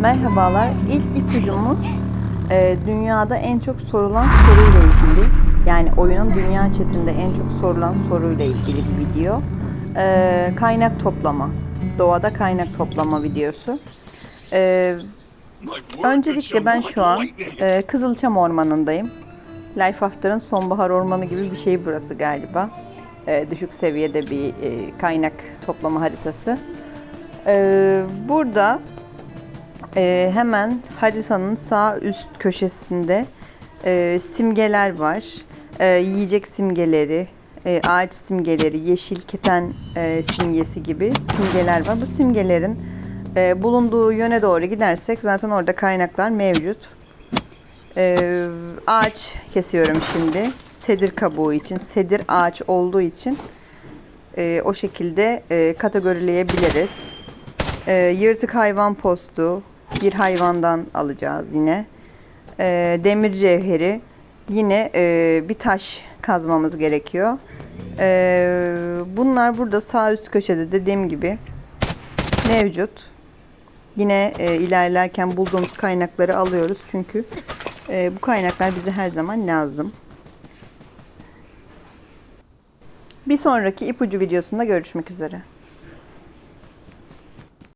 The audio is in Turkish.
Merhabalar. İlk ipucumuz e, dünyada en çok sorulan soruyla ilgili. Yani oyunun dünya chatinde en çok sorulan soruyla ilgili bir video. E, kaynak toplama. Doğada kaynak toplama videosu. E, öncelikle ben şu an e, Kızılçam Ormanı'ndayım. Life After'ın sonbahar ormanı gibi bir şey burası galiba. E, düşük seviyede bir e, kaynak toplama haritası. E, burada ee, hemen haritanın sağ üst köşesinde e, simgeler var. E, yiyecek simgeleri, e, ağaç simgeleri, yeşil keten e, simgesi gibi simgeler var. Bu simgelerin e, bulunduğu yöne doğru gidersek zaten orada kaynaklar mevcut. E, ağaç kesiyorum şimdi. Sedir kabuğu için, sedir ağaç olduğu için e, o şekilde e, kategorileyebiliriz. E, yırtık hayvan postu bir hayvandan alacağız yine. E, demir cevheri yine e, bir taş kazmamız gerekiyor. E, bunlar burada sağ üst köşede dediğim gibi mevcut. Yine e, ilerlerken bulduğumuz kaynakları alıyoruz çünkü e, bu kaynaklar bize her zaman lazım. Bir sonraki ipucu videosunda görüşmek üzere.